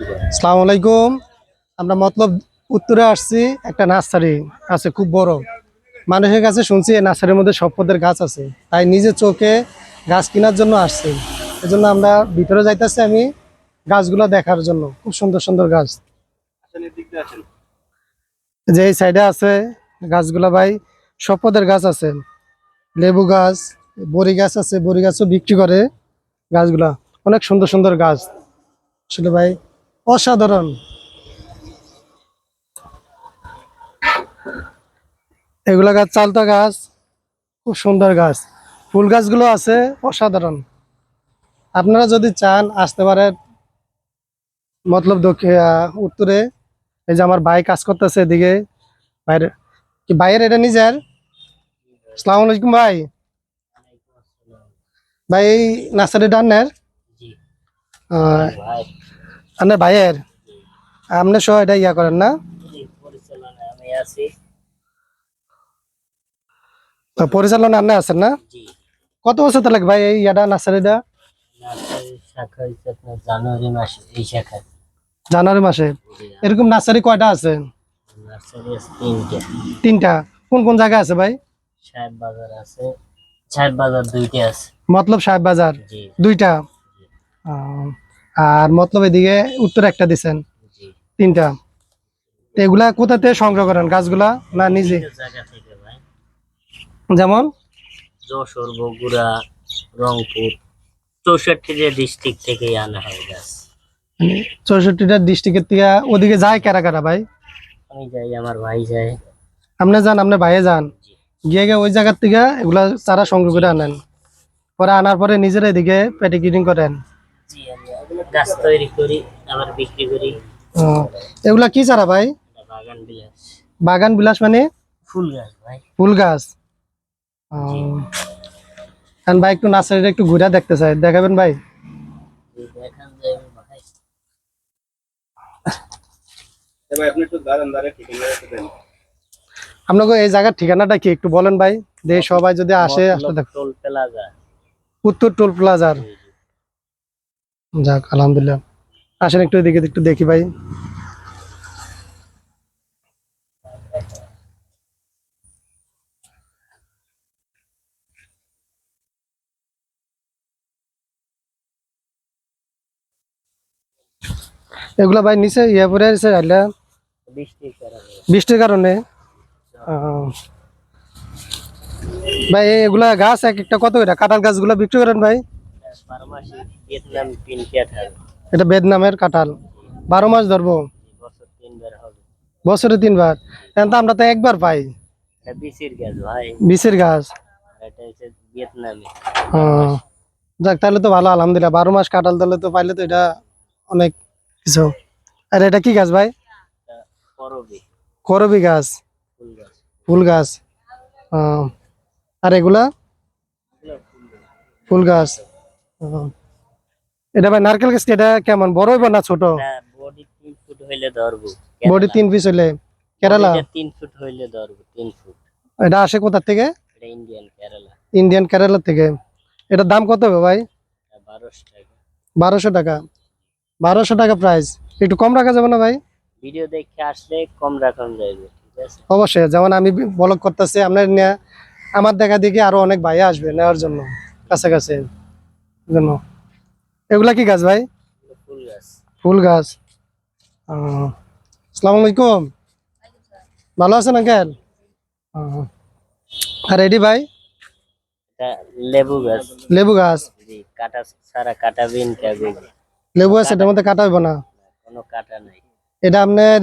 আসসালামু আলাইকুম। আমরা মতলব উত্তরে আসছি একটা নার্সারি আছে খুব বড়। মানুষের কাছে শুনছি এই নার্সারির মধ্যে সব পদের গাছ আছে। তাই নিজে চোখে গাছ কেনার জন্য আসছি। এজন্য আমরা ভিতরে যাইতেছি আমি গাছগুলো দেখার জন্য। খুব সুন্দর সুন্দর গাছ। যে এই সাইডে আছে গাছগুলা ভাই সব পদের গাছ আছে। লেবু গাছ বড়ি গাছ আছে বড়ি গাছও বিক্রি করে গাছগুলা। অনেক সুন্দর সুন্দর গাছ। আসলে ভাই অসাধারণ। এগুলা গাছ চালতা গাছ খুব সুন্দর গাছ। ফুল গাছগুলো আছে অসাধারণ। আপনারা যদি চান আসতে পারেন মতলব উত্তরে। এই যে আমার ভাই কাজ করতেছে এদিকে। বাইরে কি ভাইয়ের এটা নিজের? সালাম আলাইকুম ভাই। ভাই এই নার্সারি ডান্নের? আপনার ভাইয়ের? আপনি সহ এটা ইয়া করেন না? পরিচালনা আপনি আছেন না? কত বছর তাহলে ভাই এই ইয়াটা নার্সারিটা জানুয়ারি মাসে এই জানুয়ারি মাসে। এরকম নার্সারি কয়টা আছে? তিনটে। কোন কোন জায়গায় আছে ভাই? সাহেব বাজার আছে। সাহেব বাজার দুইটা আছে। মতলব সাহেব বাজার? দুইটা? আর মতলব এদিকে উত্তর একটা দিছেন। জি তিনটা এগুলা কোথা থেকে সংগ্রহ করেন গাছগুলা না নিজে? থেকে যেমন? যশোর বগুড়া রংপুর চৌষট্টিটা ডিস্ট্রিক্ট থেকেই আনা হয় গাছ। চৌষট্টিটা ডিস্ট্রিক্টের থেকে ওদিকে যায় কারা কারা ভাই? আমি যাই আমার ভাই যায়। আপনি যান আপনার ভাইয়ে যান। গিয়ে গিয়ে ওই জায়গার থেকে এগুলা চারা সংগ্রহ করে আনেন। পরে আনার পরে নিজেরা এদিকে প্যাকেটিং করেন। জি গাছ তৈরি করি আবার বিক্রি করি। এগুলা কি চারা ভাই? বাগান বিলাস। বাগান বিলাস মানে? ফুল গাছ ভাই। ফুল গাছ। ও, ভাই একটু নার্সারিটা একটু ঘুরে দেখতে চাই। দেখাবেন ভাই? আপনাকে এই জায়গার ঠিকানাটা কি একটু বলেন ভাই? যে সবাই যদি আসে আসলে উত্তর টোল প্লাজার। যাক, আলহামদুলিল্লাহ। আসেন একটু এদিকে, একটু দেখি ভাই। এগুলা ভাই নিচে ইয়ে পরে আছে বৃষ্টির কারণে। ভাই, এগুলা গাছ এক একটা, কত এটা কাঁঠাল গাছগুলা বিক্রি করেন ভাই? এটা বেদনামের কাঁঠাল। বারো মাস ধরবো? বছর তিনবার এখন আমরা তো একবার পাই। বিচির গাছ যাক তাহলে তো ভালো আলহামদুলিল্লাহ। বারো মাস কাঁঠাল তাহলে তো পাইলে তো এটা অনেক কিছু। আর এটা কি গাছ ভাই? করবি। গাছ? ফুল গাছ। আর এগুলা? ফুল গাছ। এটা ভাই নারকেল গাছ এটা কেমন? বড় হইব না ছোট? বডি তিন ফুট হইলে ধরবো। বডি তিন পিস হইলে। কেরালা? বডিটা তিন ফুট হইলে ধরবো তিন ফুট এটা আসে কোথা থেকে? এটা ইন্ডিয়ান কেরালা ইন্ডিয়ান কেরালা থেকে। এটার দাম কত হবে ভাই? এটা বারোশো টাকা। বারোশো টাকা। প্রাইস একটু কম রাখা যাবে না ভাই? ভিডিও দেখে আসলে কম ঠিক আছে? অবশ্যই। যেমন আমি ব্লগ করতেছি আপনার নিয়ে আমার দেখা দেখি আরও অনেক ভাই আসবে নেওয়ার জন্য কাছাকাছি। জন্য এগুলা কি গাছ ভাই? ফুল গাছ। ফুল গাছ আসসালামু আলাইকুম। ভালো আছেন আঙ্কেল? আর রেডি ভাই? লেবু গাছ। লেবু গাছ? কাটা সারা কাটা বিন লেবু আছে এটার মধ্যে কাটা হইব না? কোনো কাটা নাই। এটা আপনার